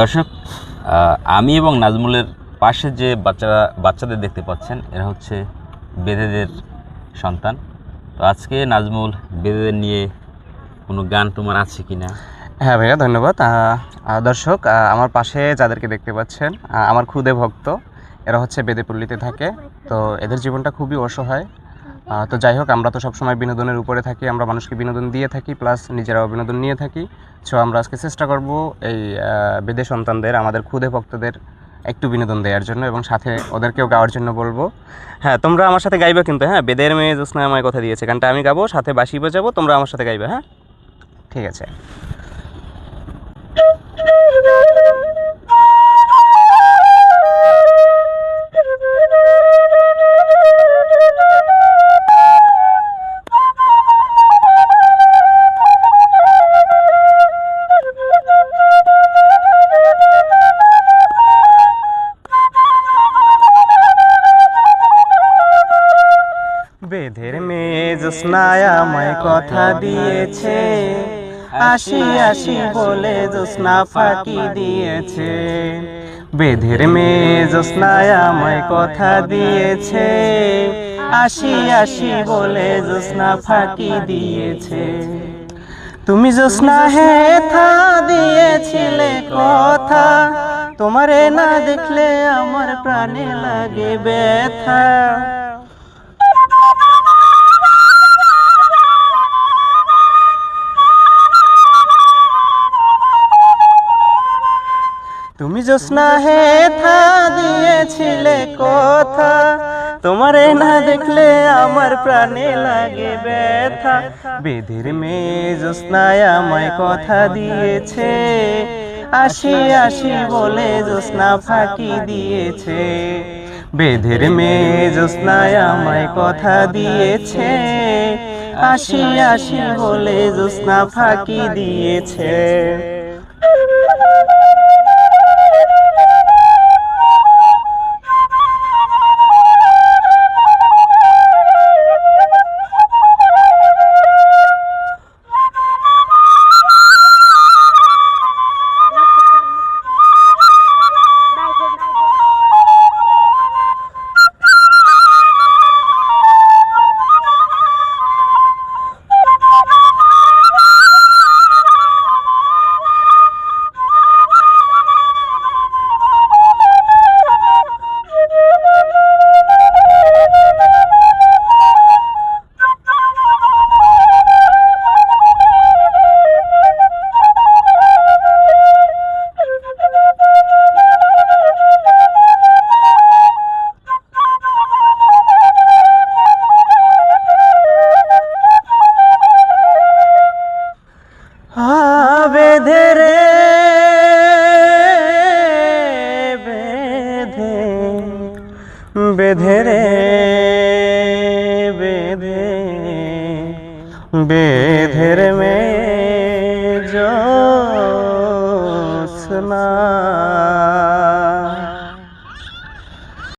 দর্শক আমি এবং নাজমুলের পাশে যে বাচ্চারা, বাচ্চাদের দেখতে পাচ্ছেন, এরা হচ্ছে বেদেদের সন্তান। তো আজকে নাজমুল বেদেদের নিয়ে কোনো গান তোমার আছে কি না হ্যাঁ ভাইয়া, ধন্যবাদ। দর্শক আমার পাশে যাদেরকে দেখতে পাচ্ছেন আমার খুদে ভক্ত, এরা হচ্ছে বেদে বেদেপল্লিতে থাকে। তো এদের জীবনটা খুবই অসহায়। তো যাই হোক, আমরা তো সবসময় বিনোদনের উপরে থাকি, আমরা মানুষকে বিনোদন দিয়ে থাকি প্লাস নিজেরাও বিনোদন নিয়ে থাকি। সো আমরা আজকে চেষ্টা করব এই বেদে সন্তানদের, আমাদের খুদে ভক্তদের একটু বিনোদন দেওয়ার জন্য এবং সাথে ওদেরকেও গাওয়ার জন্য বলব। হ্যাঁ তোমরা আমার সাথে গাইবে কিন্তু হ্যাঁ? বেদের মেয়ে জ্যোৎস্না আমায় কথা দিয়েছে, গানটা আমি গাবো, সাথে বাসি বাজাবো, তোমরা আমার সাথে গাইবে হ্যাঁ? ঠিক আছে। বেধের মেয়ে জ্যোৎস্নায় আমায় কথা দিয়েছে। আসি আসি বলে জ্যোৎস্না ফাঁকি দিয়েছে। বেধের মেয়ে জ্যোৎস্নায় আমায় কথা দিয়েছে। আসি আসি বলে জ্যোৎস্না ফাঁকি দিয়েছে। তুমি জ্যোৎস্না হে থা দিয়েছিলে কথা। তোমারে না দেখলে আমার প্রাণে লাগে ব্যথা। তুমি জ্যোৎস্না হে থা দিয়েছিলে কথা। তোমারে না দেখলে আমার প্রাণে লাগে ব্যথা। বেদের মেয়ে জ্যোৎস্নায় আমায় কথা দিয়েছে। আসি আসি বলে জ্যোৎস্না ফাঁকি দিয়েছে। বেদের মেয়ে জ্যোৎস্নায় আমায় কথা দিয়েছে। আসি আসি বলে জ্যোৎস্না ফাঁকি দিয়েছে। बेधर में जो सुना।